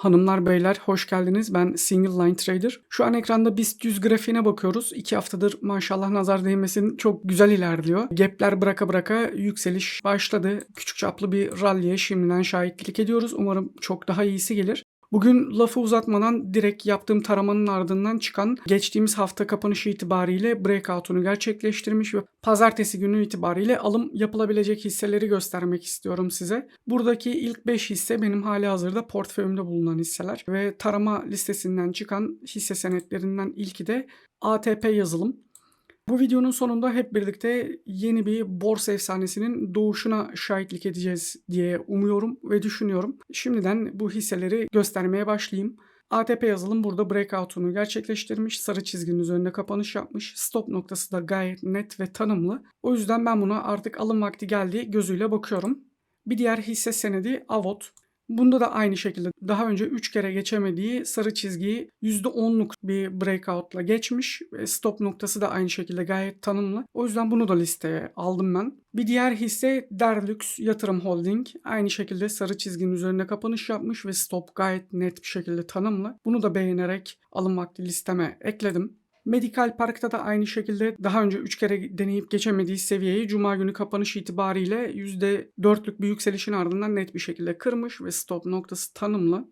Hanımlar beyler hoş geldiniz. Ben Single Line Trader. Şu an ekranda BIST 100 grafiğine bakıyoruz. İki haftadır maşallah nazar değmesin çok güzel ilerliyor. Gapler bıraka bıraka yükseliş başladı. Küçük çaplı bir rally'e şimdiden şahitlik ediyoruz. Umarım çok daha iyisi gelir. Bugün lafı uzatmadan direkt yaptığım taramanın ardından çıkan geçtiğimiz hafta kapanışı itibariyle breakout'unu gerçekleştirmiş ve pazartesi günü itibariyle alım yapılabilecek hisseleri göstermek istiyorum size. Buradaki ilk 5 hisse benim hali hazırda portföyümde bulunan hisseler ve tarama listesinden çıkan hisse senetlerinden ilki de ATP yazılım. Bu videonun sonunda hep birlikte yeni bir borsa efsanesinin doğuşuna şahitlik edeceğiz diye umuyorum ve düşünüyorum. Şimdiden bu hisseleri göstermeye başlayayım. ATP yazılım burada breakout'unu gerçekleştirmiş. Sarı çizginin üzerinde kapanış yapmış. Stop noktası da gayet net ve tanımlı. O yüzden ben buna artık alım vakti geldiği gözüyle bakıyorum. Bir diğer hisse senedi Avot. Bunda da aynı şekilde daha önce 3 kere geçemediği sarı çizgiyi %10'luk bir breakout'la geçmiş. Stop noktası da aynı şekilde gayet tanımlı. O yüzden bunu da listeye aldım ben. Bir diğer hisse Derlux Yatırım Holding. Aynı şekilde sarı çizginin üzerinde kapanış yapmış ve stop gayet net bir şekilde tanımlı. Bunu da beğenerek alım vakti listeme ekledim. Medical Park'ta da aynı şekilde daha önce 3 kere deneyip geçemediği seviyeyi Cuma günü kapanış itibariyle %4'lük bir yükselişin ardından net bir şekilde kırmış ve stop noktası tanımlı.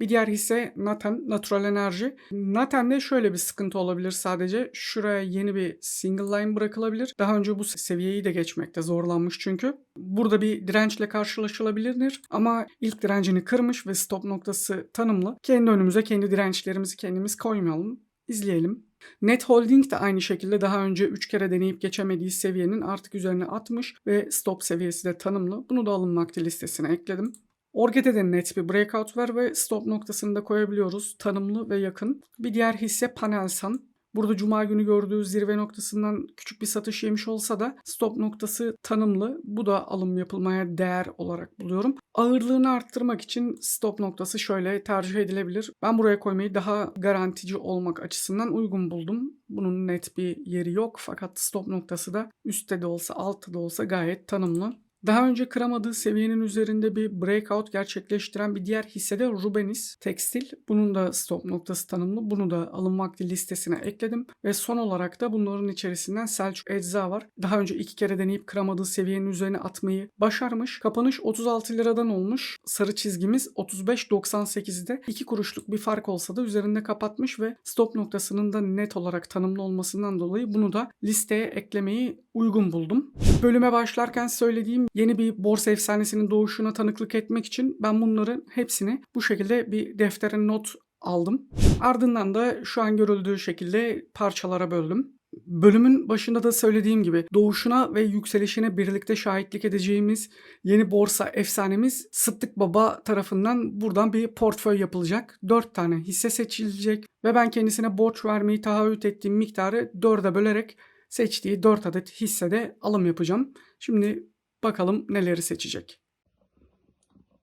Bir diğer hisse Naten, Natural Enerji. Naten'de şöyle bir sıkıntı olabilir sadece. Şuraya yeni bir single line bırakılabilir. Daha önce bu seviyeyi de geçmekte zorlanmış çünkü. Burada bir dirençle karşılaşılabilir ama ilk direncini kırmış ve stop noktası tanımlı. Kendi önümüze kendi dirençlerimizi kendimiz koymayalım. İzleyelim. Net Holding de aynı şekilde daha önce 3 kere deneyip geçemediği seviyenin artık üzerine atmış ve stop seviyesi de tanımlı. Bunu da alım vakti listesine ekledim. Orge'de de net bir breakout var ve stop noktasını da koyabiliyoruz. Tanımlı ve yakın. Bir diğer hisse Panelsan. Burada cuma günü gördüğü zirve noktasından küçük bir satış yemiş olsa da stop noktası tanımlı. Bu da alım yapılmaya değer olarak buluyorum. Ağırlığını arttırmak için stop noktası şöyle tercih edilebilir. Ben buraya koymayı daha garantici olmak açısından uygun buldum. Bunun net bir yeri yok fakat stop noktası da üstte de olsa altta da olsa gayet tanımlı. Daha önce kıramadığı seviyenin üzerinde bir breakout gerçekleştiren bir diğer hisse de Rubenis Tekstil. Bunun da stop noktası tanımlı. Bunu da alım vakti listesine ekledim. Ve son olarak da bunların içerisinden Selçuk Ecza var. Daha önce iki kere deneyip kıramadığı seviyenin üzerine atmayı başarmış. Kapanış 36 liradan olmuş. Sarı çizgimiz 35.98'de 2 kuruşluk bir fark olsa da üzerinde kapatmış ve stop noktasının da net olarak tanımlı olmasından dolayı bunu da listeye eklemeyi uygun buldum. Bölüme başlarken söylediğim yeni bir borsa efsanesinin doğuşuna tanıklık etmek için ben bunların hepsini bu şekilde bir deftere not aldım. Ardından da şu an görüldüğü şekilde parçalara böldüm. Bölümün başında da söylediğim gibi doğuşuna ve yükselişine birlikte şahitlik edeceğimiz yeni borsa efsanemiz Sıddık Baba tarafından buradan bir portföy yapılacak. 4 tane hisse seçilecek ve ben kendisine borç vermeyi taahhüt ettiğim miktarı 4'e bölerek seçtiği 4 adet hissede alım yapacağım. Şimdi bakalım neleri seçecek.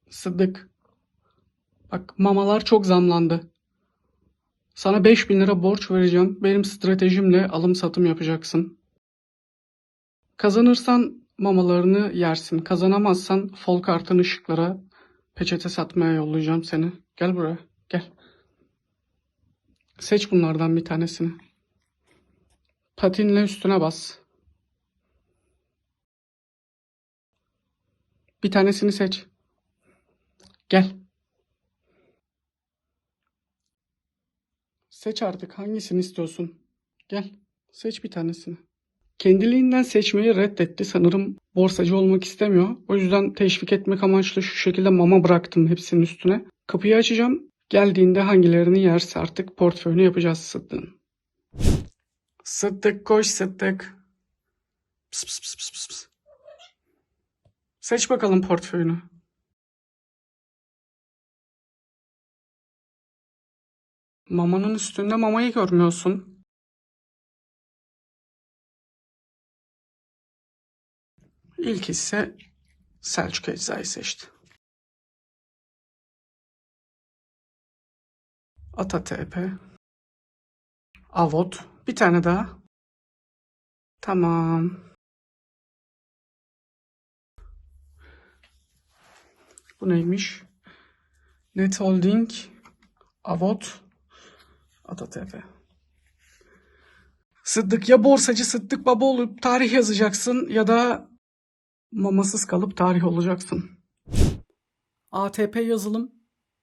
Sıddık. Bak mamalar çok zamlandı. Sana 5000 lira borç vereceğim. Benim stratejimle alım satım yapacaksın. Kazanırsan mamalarını yersin. Kazanamazsan fol kartın ışıklara peçete satmaya yollayacağım seni. Gel buraya. Gel. Seç bunlardan bir tanesini. Patinle üstüne bas. Bir tanesini seç. Gel. Seç artık hangisini istiyorsun? Gel. Seç bir tanesini. Kendiliğinden seçmeyi reddetti. Sanırım borsacı olmak istemiyor. O yüzden teşvik etmek amaçlı şu şekilde mama bıraktım hepsinin üstüne. Kapıyı açacağım. Geldiğinde hangilerini yerse artık portföyünü yapacağız Sıddık'ın. Sıddık koş Sıddık. Pıs pıs pıs pıs pıs. Seç bakalım portföyünü. Mamanın üstünde mamayı görmüyorsun. İlk ise Selçuk Ecza'yı seçti. Ata TP. Avot. Bir tane daha. Tamam. Bu neymiş? Net Holding, Avot, AtaTF. Sıddık ya borsacı Sıddık Baba olup tarih yazacaksın ya da mamasız kalıp tarih olacaksın. ATP yazılım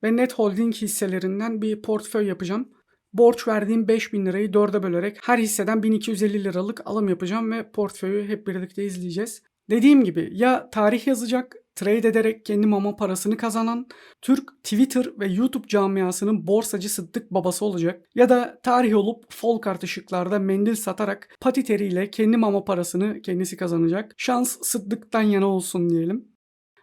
ve Net Holding hisselerinden bir portföy yapacağım. Borç verdiğim 5000 lirayı dörde bölerek her hisseden 1250 liralık alım yapacağım ve portföyü hep birlikte izleyeceğiz. Dediğim gibi ya tarih yazacak, trade ederek kendi mama parasını kazanan, Türk Twitter ve YouTube camiasının borsacı Sıddık babası olacak ya da tarih olup fol kart ışıklarda mendil satarak pati teriyle kendi mama parasını kendisi kazanacak. Şans Sıddık'tan yana olsun diyelim.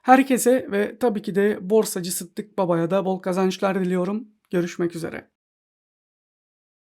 Herkese ve tabii ki de borsacı Sıddık babaya da bol kazançlar diliyorum. Görüşmek üzere.